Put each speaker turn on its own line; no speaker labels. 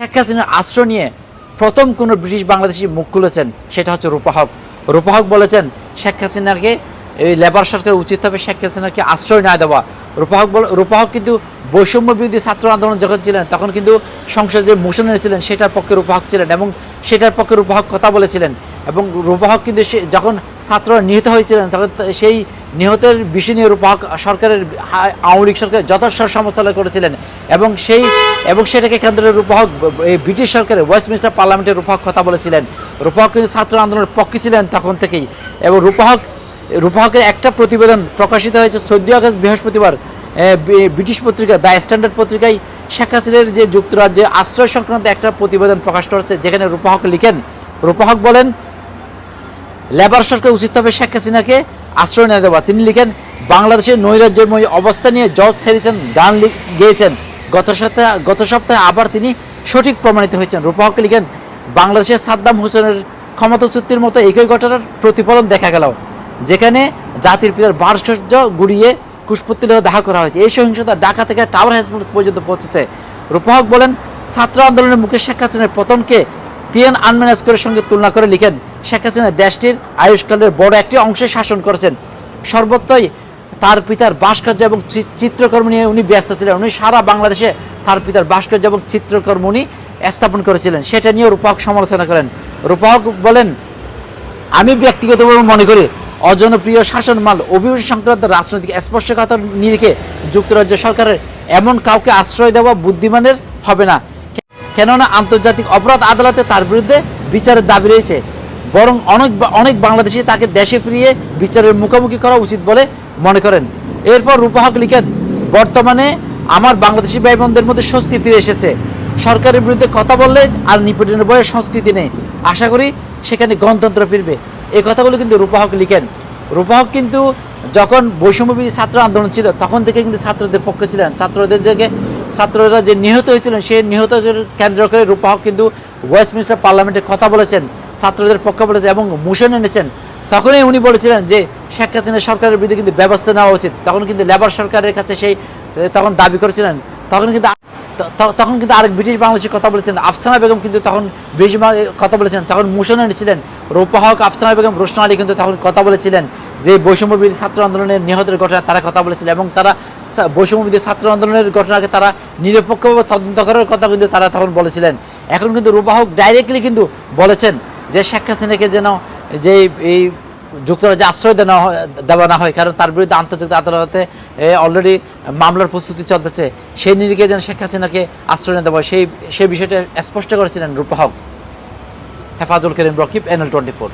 শেখ হাসিনার আশ্রয় নিয়ে প্রথম কোন ব্রিটিশ বাংলাদেশি মুখ খুলেছেন, সেটা হচ্ছে রূপাহক রূপাহক বলেছেন, শেখ হাসিনাকে, এই লেবার সরকার উচিত হবে শেখ হাসিনাকে আশ্রয় না দেওয়া। রূপাহক বল রূপাহক কিন্তু বৈষম্য বিরোধী ছাত্র আন্দোলন যখন ছিলেন, তখন কিন্তু সংসদে মোশন এনেছিলেন সেটার পক্ষে রূপাহক ছিলেন এবং সেটার পক্ষে রূপাহক কথা বলেছিলেন। এবং রূপাহক কিন্তু সে, যখন ছাত্ররা নিহত হয়েছিলেন, তখন সেই নিহতের বিষয় নিয়ে রূপাহক সরকারের আওয়ামী লীগ সরকার যথেষ্ট সমালোচনা করেছিলেন এবং সেই এবং সেটাকে কেন্দ্রে রূপাহক এই ব্রিটিশ সরকারের ওয়েস্টমিনিস্টার পার্লামেন্টে রূপাহক কথা বলেছিলেন। রূপাহক কিন্তু ছাত্র আন্দোলনের পক্ষে ছিলেন তখন থেকেই এবং রূপাহক রূপাহকের একটা প্রতিবেদন প্রকাশিত হয়েছে চোদ্দই আগস্ট বৃহস্পতিবার। ব্রিটিশ পত্রিকা দ্য স্ট্যান্ডার্ড পত্রিকায় শেখ হাসিনার যে যুক্তরাজ্যে আশ্রয় সংক্রান্ত একটা প্রতিবেদন প্রকাশ করেছে যেখানে রূপাহক লিখেন রূপাহক বলেন, লেবার সরকার উচিত হবে শেখ হাসিনাকে আশ্রয় না দেওয়া। তিনি লিখেন, বাংলাদেশের নৈরাজ্যময় অবস্থা নিয়ে জর্জ হ্যারিসন গান গেয়েছেন। গত সপ্তাহে গত সপ্তাহে আবার তিনি সঠিক প্রমাণিত হয়েছেন। রূপহক লিখেন, বাংলাদেশের সাদ্দাম হোসেনের ক্ষমতা চুক্তির মতো একই ঘটনার প্রতিফলন দেখা গেল, যেখানে জাতির পিতার ভাস্কর্য গুড়িয়ে কুশপুত্তিলেও দেখা করা হয়েছে। এই সহিংসতা ঢাকা থেকে টাওয়ার হ্যাসমেন্ট পর্যন্ত পৌঁছেছে। রূপহক বলেন, ছাত্র আন্দোলনের মুখে শেখ হাসিনার পতনকে টিএন আনম্যানেস্করের সঙ্গে তুলনা করে লিখেন, শেখ হাসিনা দেশটির আয়ুষ্কালের বড় একটি অংশে শাসন করেছেন। সর্বত্রই তার পিতার ভাস্কর্য এবং চিত্রকর্ম নিয়ে উনি ব্যস্ত ছিলেন। উনি সারা বাংলাদেশে তার পিতার ভাস্কর্য এবং চিত্রকর্ম উনি স্থাপন করেছিলেন। সেটা নিয়ে রূপক সমালোচনা করেন। রূপক বলেন, আমি ব্যক্তিগতভাবে মনে করি অজনপ্রিয় শাসন মাল অভিবাসী সংক্রান্ত রাজনৈতিক স্পর্শকাতর নিরিখে যুক্তরাজ্য সরকারের এমন কাউকে আশ্রয় দেওয়া বুদ্ধিমানের হবে না। কেননা আন্তর্জাতিক অপরাধ আদালতে তার বিরুদ্ধে বিচারের দাবি রয়েছে। বরং অনেক অনেক বাংলাদেশি তাকে দেশে ফিরিয়ে বিচারের মুখোমুখি করা উচিত বলে মনে করেন। এরপর রূপাহক লিখেন, বর্তমানে আমার বাংলাদেশি ভাই বোনদের মধ্যে স্বস্তি ফিরে এসেছে। সরকারের বিরুদ্ধে কথা বললে আর নিপীড়নের বয়ে সংস্কৃতি নেই। আশা করি সেখানে গণতন্ত্র ফিরবে। এই কথাগুলো কিন্তু রূপাহক লিখেন। রূপাহক কিন্তু যখন বৈষম্যবিধি ছাত্র আন্দোলন ছিল, তখন থেকে কিন্তু ছাত্রদের পক্ষে ছিলেন। ছাত্রদের যে ছাত্ররা যে নিহত হয়েছিলেন, সেই নিহত কেন্দ্র করে রূপাহক কিন্তু ওয়েস্টমিনিস্টার পার্লামেন্টে কথা বলেছেন, ছাত্রদের পক্ষে বলেছেন এবং মোশন এনেছেন। তখনই উনি বলেছিলেন যে শেখ হাসিনা সরকারের বিরুদ্ধে কিন্তু ব্যবস্থা নেওয়া উচিত। তখন কিন্তু লেবার সরকারের কাছে সেই তখন দাবি করেছিলেন। তখন কিন্তু তখন কিন্তু আরেক ব্রিটিশ বাংলাদেশের কথা বলেছেন আফসানা বেগম কিন্তু তখন ব্রিটিশ কথা বলেছেন তখন মোশন এনেছিলেন। রূপাহক, আফসানা বেগম রোশনা আলী কিন্তু তখন কথা বলেছিলেন যে বৈষম্য বিরোধী ছাত্র আন্দোলনের নিহতের ঘটনা তারা কথা বলেছিলেন এবং তারা বৈষম্য বিরোধী ছাত্র আন্দোলনের ঘটনাকে তারা নিরপেক্ষভাবে তদন্ত করার কথা কিন্তু তারা তখন বলেছিলেন। এখন কিন্তু রূপাহক ডাইরেক্টলি কিন্তু বলেছেন যে শেখ হাসিনাকে যেন যে এই যুক্তরাজ্যে আশ্রয় দেওয়া দেওয়া না হয়, কারণ তার বিরুদ্ধে আন্তর্জাতিক আদালতে অলরেডি মামলার প্রস্তুতি চলতেছে। সেই নিরিখে যেন শেখ হাসিনাকে আশ্রয় না দেওয়া সেই সেই বিষয়টা স্পষ্ট করেছিলেন রূপাহক Hefazul Karim Rakib NL twenty four